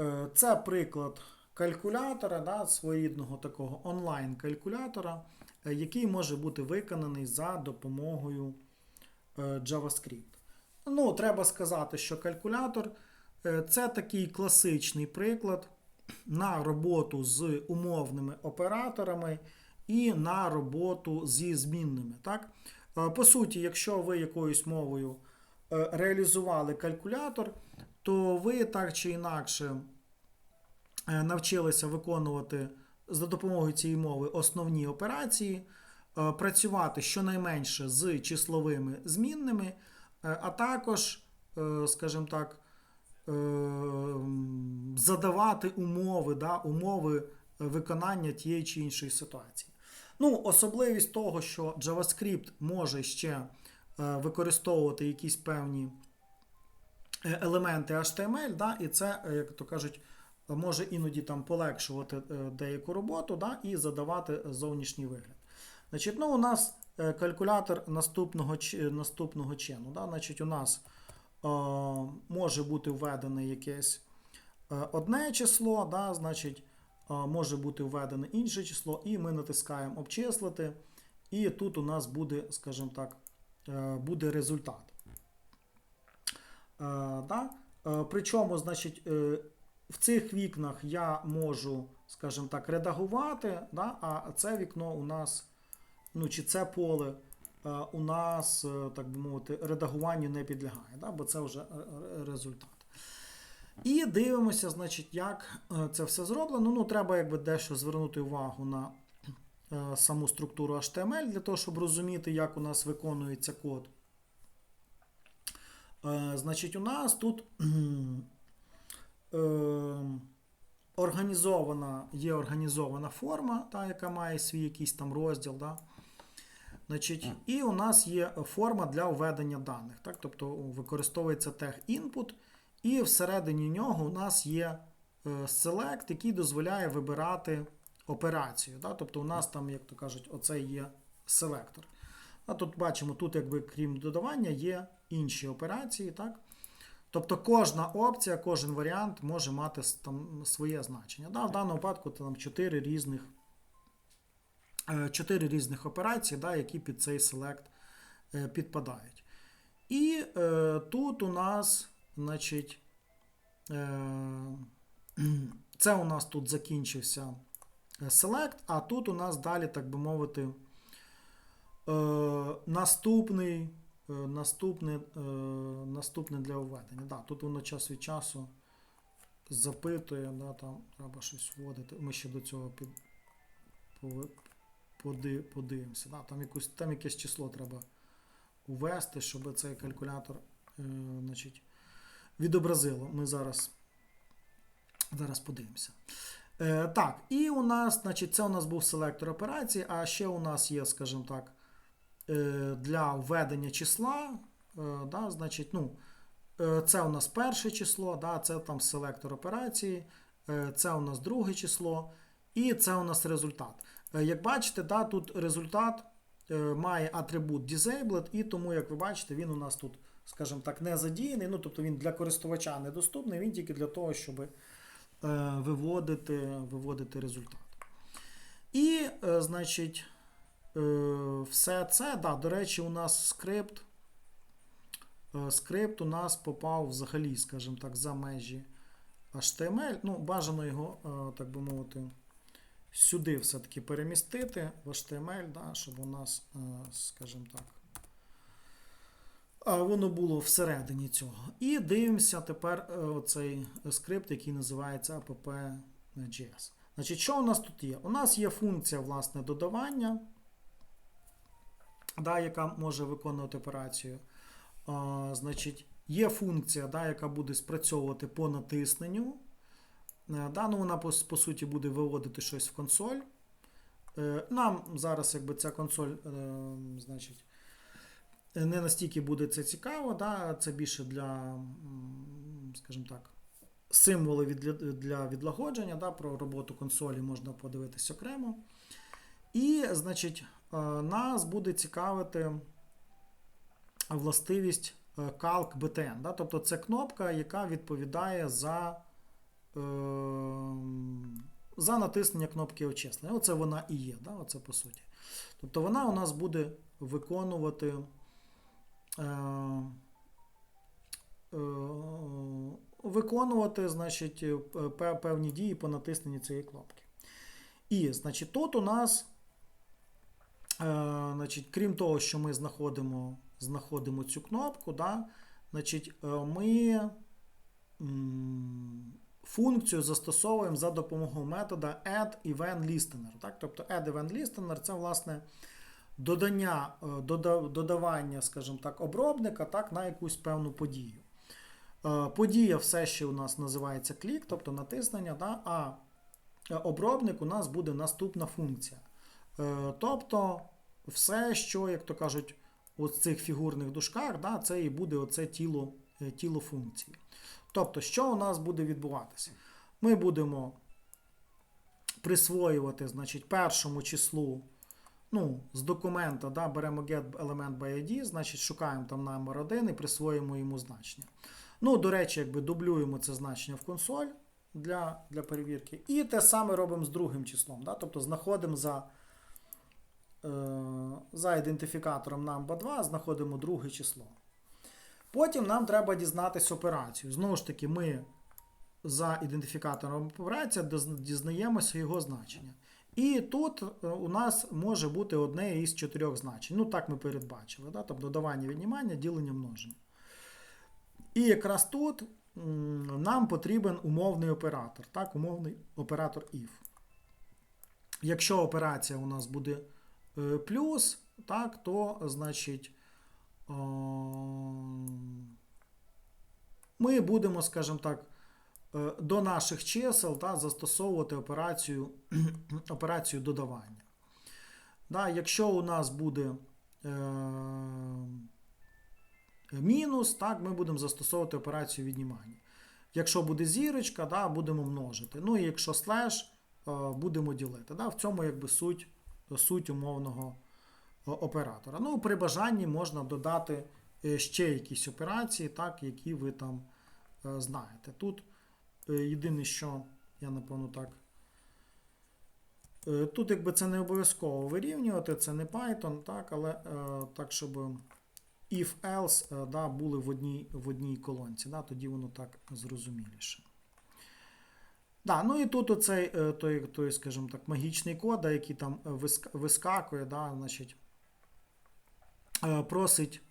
Е, Це приклад калькулятора, да, своєрідного такого онлайн-калькулятора, е, який може бути виконаний за допомогою е, JavaScript. Ну, треба сказати, що калькулятор це такий класичний приклад на роботу з умовними операторами і на роботу зі змінними. Так? По суті, якщо ви якоюсь мовою реалізували калькулятор, то ви так чи інакше е, навчилися виконувати за допомогою цієї мови основні операції, е, працювати щонайменше з числовими змінними, е, а також, скажімо так, задавати умови, да, умови виконання тієї чи іншої ситуації. Ну, особливість того, що JavaScript може ще використовувати якісь певні елементи HTML, да, і це, е, як то кажуть, може іноді там полегшувати е, деяку роботу да, і задавати зовнішній вигляд. Значить, ну, у нас е, калькулятор наступного, наступного чину. Да? Значить, у нас е, може бути введене якесь е, одне число, да? значить, е, може бути введене інше число, і ми натискаємо обчислити. І тут у нас буде, скажімо так, е, буде результат. Е, да? Е, Причому, значить, е, в цих вікнах я можу, скажімо так, редагувати, да? а це вікно у нас, ну чи це поле у нас, так би мовити, редагуванню не підлягає, да? бо це вже результат. І дивимося, значить, як це все зроблено. Ну, треба якби дещо звернути увагу на саму структуру HTML для того, щоб розуміти, як у нас виконується код. Е, Значить, у нас тут е, організована, є організована форма, та, яка має свій якийсь там розділ. Да? Значить, і у нас є форма для введення даних. Так? Тобто використовується тег input, і всередині нього у нас є е, select, який дозволяє вибирати операцію. Да? Тобто у нас там, як то кажуть, оце є селектор. А тут бачимо, тут, якби крім додавання, є інші операції. Так? Тобто кожна опція, кожен варіант може мати там своє значення. Да? В даному випадку там 4 різних, 4 різних операції, да, які під цей select е, підпадають. І е, тут у нас, значить, е, це у нас тут закінчився е, select, а тут у нас далі, так би мовити, е, наступний, е, наступне, е, наступне для введення. Да, тут воно час від часу запитує, да, там треба щось вводити. Ми ще до цього під, поди, подивимося. Да, там, якусь, там якесь число треба ввести, щоб цей калькулятор е, значить, відобразило. Ми зараз, зараз подивимося. Е, так, і у нас, значить, це у нас був селектор операції, а ще у нас є, скажімо так, е, для введення числа. Е, да, значить, ну, е, це у нас перше число, да, це там селектор операції, е, це у нас друге число, і це у нас результат. Е, Як бачите, да, тут результат е, має атрибут disabled, і тому, як ви бачите, він у нас тут, скажімо так, не задіяний. Ну, тобто він для користувача недоступний, він тільки для того, щоб е, виводити, виводити результат. І, е, значить, е, все це, да, до речі, у нас скрипт. е, Скрипт у нас попав взагалі, скажімо так, за межі HTML. Ну, бажано його, е, так би мовити, сюди все-таки перемістити в HTML, да, щоб у нас, е, скажімо так, воно було всередині цього. І дивимося тепер е, оцей скрипт, який називається app.js. Значить, що у нас тут є? У нас є функція власне додавання, да, яка може виконувати операцію. А, значить, є функція, да, яка буде спрацьовувати по натисненню. Е, Да, ну вона по, по суті буде виводити щось в консоль. Е, Нам зараз якби ця консоль, е, значить, не настільки буде це цікаво, да, це більше для, скажімо так, символи від, для відлагодження. Да, про роботу консолі можна подивитись окремо. І, значить, нас буде цікавити властивість е, Calc BTN. Да? Тобто це кнопка, яка відповідає за за натиснення кнопки очислення. Оце вона і є, да? оце по суті. Тобто вона у нас буде виконувати е, е, виконувати значить, е, певні дії по натисненні цієї кнопки. І, значить, тут у нас, е, значить, крім того, що ми знаходимо, знаходимо цю кнопку, да, значить, е, ми функцію застосовуємо за допомогою метода add event listener. Так? Тобто add event listener це, власне, додання, е, додавання, скажімо так, обробника так, на якусь певну подію. Е, Подія все ще у нас називається клік, тобто натиснення, да, а е, обробник у нас буде наступна функція. Е, Тобто, все, що, як то кажуть, у цих фігурних дужках, да, це і буде оце тіло, е, тіло функції. Тобто, що у нас буде відбуватися? Ми будемо присвоювати значить, першому числу ну, з документа да, беремо get element by ID, значить шукаємо там номер 1 і присвоїмо йому значення. Ну, до речі, якби дублюємо це значення в консоль для, для перевірки. І те саме робимо з другим числом. Да? Тобто знаходимо за, за ідентифікатором number 2, знаходимо друге число. Потім нам треба дізнатися операцію. Знову ж таки, ми за ідентифікатором операція дізнаємося його значення. І тут е, у нас може бути одне із чотирьох значень. Ну, так ми передбачили. Да? Тобто додавання віднімання, ділення множення. І якраз тут нам потрібен умовний оператор. Так, умовний оператор if. Якщо операція у нас буде е, плюс, так, то значить е, ми будемо, скажімо так, е, до наших чисел та, застосовувати операцію, операцію додавання. Да, якщо у нас буде е, мінус, так, ми будемо застосовувати операцію віднімання. Якщо буде зірочка, да, будемо множити. Ну і якщо слеш, е, будемо ділити. Да, в цьому якби суть, суть умовного е, оператора. Ну, при бажанні можна додати е, ще якісь операції, так, які ви там е, знаєте. Тут єдине, що я напевно так. Тут якби це не обов'язково вирівнювати, це не Python, так, але так, щоб if else е, да, були в одній, в одній колонці, да, тоді воно так зрозуміліше. Да, ну і тут оцей е, той, той, скажімо так, магічний код, да, який там е, виск- вискакує, да, значить, е, просить,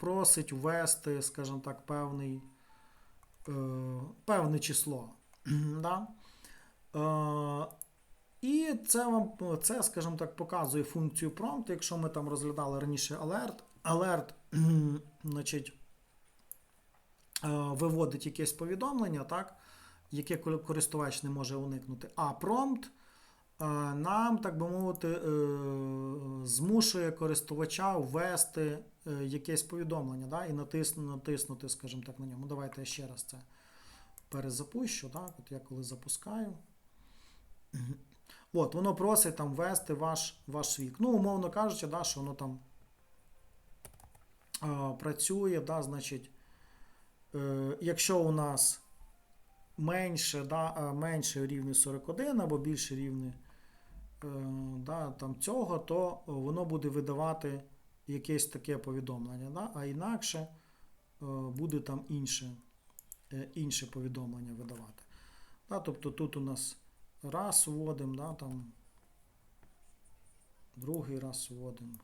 просить ввести, скажімо так, певний, певне число. да. І це вам, це, скажімо так, показує функцію prompt. Якщо ми там розглядали раніше alert, alert, значить, виводить якесь повідомлення, так, яке користувач не може уникнути. А prompt е, нам, так би мовити, е, змушує користувача ввести е, якесь повідомлення да, і натиснути, скажімо так, на ньому. Давайте я ще раз це перезапущу. Так, от я коли запускаю. От, воно просить там ввести ваш, ваш вік. Ну, умовно кажучи, да, що воно там працює, да, значить, е, якщо у нас менше, да, е, менше рівня 41 або більше рівня е, да, там цього, то воно буде видавати якесь таке повідомлення, да, а інакше е, буде там інше, інше повідомлення видавати. Да, тобто тут у нас раз вводимо, да, там, другий раз вводимо.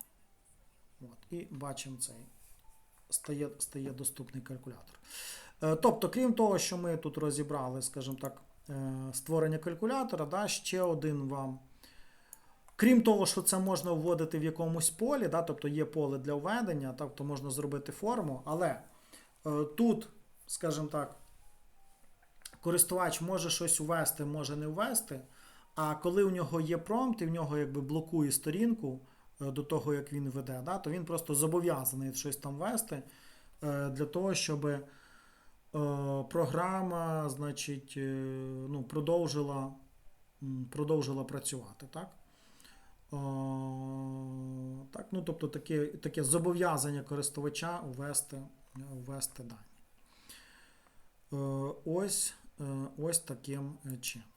От, і бачимо цей. Стає, стає доступний калькулятор. Е, Тобто, крім того, що ми тут розібрали, скажімо так, е, створення калькулятора, да, ще один вам. Крім того, що це можна вводити в якомусь полі, да, тобто є поле для введення, тобто можна зробити форму, але е, тут, скажімо так, користувач може щось ввести, може не ввести. А коли у нього є промпт і в нього якби блокує сторінку до того, як він веде, да, то він просто зобов'язаний щось там ввести е, для того, щоб е, програма значить, е, ну, продовжила, продовжила працювати. Так? Е, так, ну, тобто таке, таке зобов'язання користувача ввести, ввести дані. Е, Ось ось, е, таким е, чином.